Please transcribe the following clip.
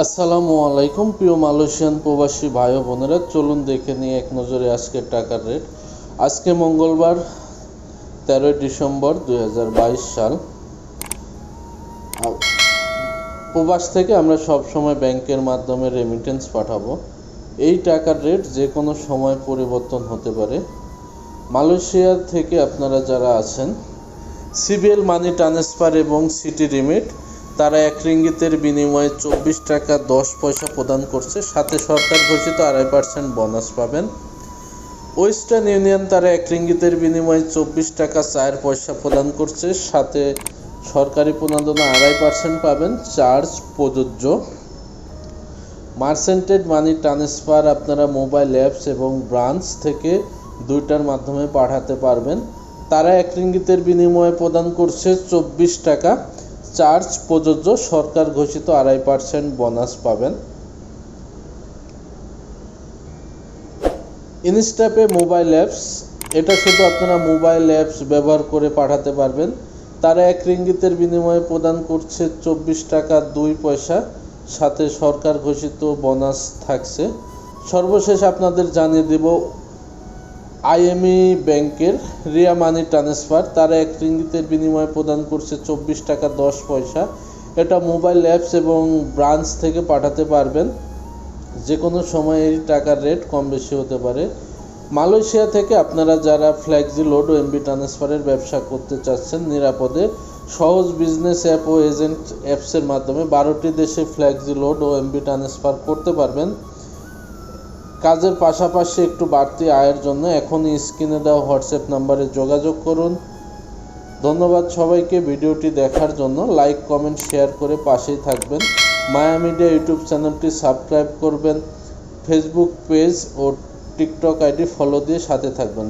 আসসালামু আলাইকুম, প্রিয় মালয়েশিয়ান প্রবাসী ভাই বোনেরা। চলুন দেখে নিই এক নজরে আজকের টাকার রেট। আজকে মঙ্গলবার, তেরোই ডিসেম্বর দু হাজার বাইশ সাল। প্রবাস থেকে আমরা সব সময় ব্যাংকের মাধ্যমে রেমিটেন্স পাঠাবো। এই টাকার রেট যে কোনো সময় পরিবর্তন হতে পারে। মালয়েশিয়া থেকে আপনারা যারা আছেন সিবিএল মানি ট্রান্সফার এবং সিটি রিমিট তারা এক রিঙ্গিতের বিনিময়ে চব্বিশ টাকা দশ পয়সা প্রদান করছে। সাথে সরকার ঘোষিত আড়াই পার্সেন্ট বোনাস পাবেন। ওয়েস্টার্ন ইউনিয়ন তারা এক রিঙ্গিতের বিনিময়ে চব্বিশ টাকা চার পয়সা প্রদান করছে। সাথে সরকারি প্রণোদনা আড়াই পার্সেন্ট পাবেন চার্জ প্রযোজ্য। মার্সেন্টেড মানি ট্রান্সফার আপনারা মোবাইল অ্যাপস এবং ব্রাঞ্চ থেকে দুইটার মাধ্যমে পাঠাতে পারবেন। তারা এক রিঙ্গিতের বিনিময়ে প্রদান করছে চব্বিশ টাকা। চার্জ প্রযোজ্য, সরকার ঘোষিত আড়াই পার্সেন্ট বোনাস পাবেন। ইনস্টাপে মোবাইল অ্যাপস এটা শুধু আপনারা মোবাইল অ্যাপস ব্যবহার করে পাঠাতে পারবেন। তারা এক রিঙ্গিতের বিনিময়ে প্রদান করছে চব্বিশ টাকা দুই পয়সা। সাথে সরকার ঘোষিত বোনাস থাকছে। সর্বশেষ আপনাদের জানিয়ে দেব আইএমই ব্যাংকের রিয়া মানি ট্রান্সফার, তারা এক রিঙ্গিতের বিনিময়ে প্রদান করছে চব্বিশ টাকা দশ পয়সা। এটা মোবাইল অ্যাপস এবং ব্রাঞ্চ থেকে পাঠাতে পারবেন। যে কোনো সময় এই টাকার রেট কম বেশি হতে পারে। মালয়েশিয়া থেকে আপনারা যারা ফ্ল্যাক্সি লোড ও এমবি ট্রান্সফারের ব্যবসা করতে চাচ্ছেন, নিরাপদে সহজ বিজনেস অ্যাপ ও এজেন্ট অ্যাপসের মাধ্যমে বারোটি দেশে ফ্ল্যাক্সি লোড ও এমবি ট্রান্সফার করতে পারবেন। কাজের পাশাপাশি একটু বাড়তি আয়ের জন্য এখনই স্ক্রিনে দেওয়া হোয়াটসঅ্যাপ নাম্বারে যোগাযোগ করুন। ধন্যবাদ সবাইকে ভিডিওটি দেখার জন্য। লাইক, কমেন্ট, শেয়ার করে পাশেই থাকবেন। মায়া মিডিয়া ইউটিউব চ্যানেলটি সাবস্ক্রাইব করবেন। ফেসবুক পেজ ও টিকটক আইডি ফলো দিয়ে সাথে থাকবেন।